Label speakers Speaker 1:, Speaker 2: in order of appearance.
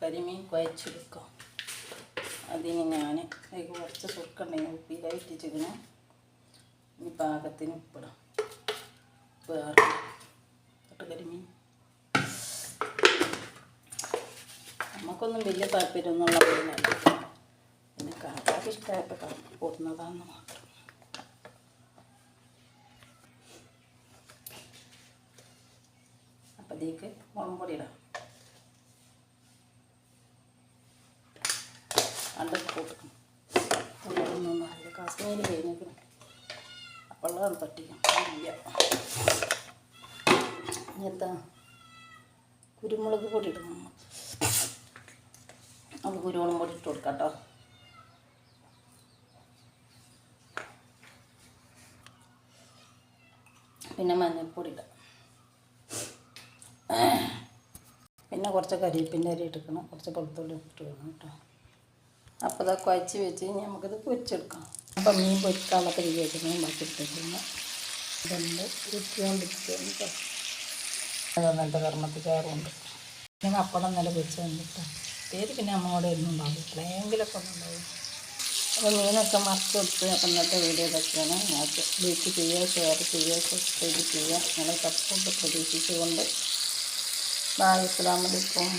Speaker 1: കരിമീൻ കുഴച്ചെടുക്കാം അതിന് ഞാൻ അതിൽ കുറച്ച് സുർക്കുണ്ടെങ്കിൽ ഉപ്പിയിലായി വെച്ചിങ്ങനെ ഇനി പാകത്തിന് ഉപ്പിടാം. വേറെ കരിമീൻ. നമുക്കൊന്നും വലിയ താല്പര്യമൊന്നുള്ള മീനല്ല. പിന്നെ കാക്കാക്ക് ഇഷ്ടമായിട്ട് കാക്ക കൊടുന്നതാന്ന് മാത്രം. അപ്പം ഇതിലേക്ക് ഇടാം. അണ്ടൊക്കെ കൊടുക്കണം അറിയില്ല കാശ്മീരി കഴിഞ്ഞിരിക്കണം അപ്പോഴാണ് ഇനി എന്താ? കുരുമുളക് പൊടി ഇടണം നമുക്ക് കുരുമുളക് പൊടി ഇട്ട് കൊടുക്കാം കേട്ടോ. പിന്നെ മഞ്ഞൾപ്പൊടി ഇടാം. പിന്നെ കുറച്ച് കരിവേപ്പിന്റെ അരി എടുക്കണം കുറച്ച് വെളുത്തുള്ളി ഇട്ട് വേണം കേട്ടോ. അപ്പോൾ ഇതാ കുഴച്ച് വെച്ച് കഴിഞ്ഞാൽ നമുക്കിത് പൊരിച്ചെടുക്കാം. അപ്പം മീൻ പൊരിക്കാനുള്ള പരിചയത്തിന് വെച്ചിട്ട് ബാക്കി എടുത്തേക്കണം. ഇതുണ്ട്. നല്ല കേട്ടോ. കർമ്മത്തിൽ കയറുണ്ട് പിന്നെ അപ്പടം നല്ല പൊരിച്ച് വന്നിട്ട്. പേര് പിന്നെ അമ്മയോടെ ഒന്നും ഉണ്ടാവും. എപ്പോഴെങ്കിലൊക്കെ ഒന്നുണ്ടാവും അപ്പോൾ മീനൊക്കെ മറച്ച് കൊടുത്ത് അപ്പം വീഡിയോ ഇതൊക്കെയാണ്. ഞങ്ങൾക്ക് ലൈക്ക് ചെയ്യുക ഷെയർ ചെയ്യുക സബ്സ്ക്രൈബ് ചെയ്യുക നിങ്ങളെ സപ്പോർട്ട് പ്രതീക്ഷിച്ചുകൊണ്ട്. ബായ് അസ്സലാമലൈക്കും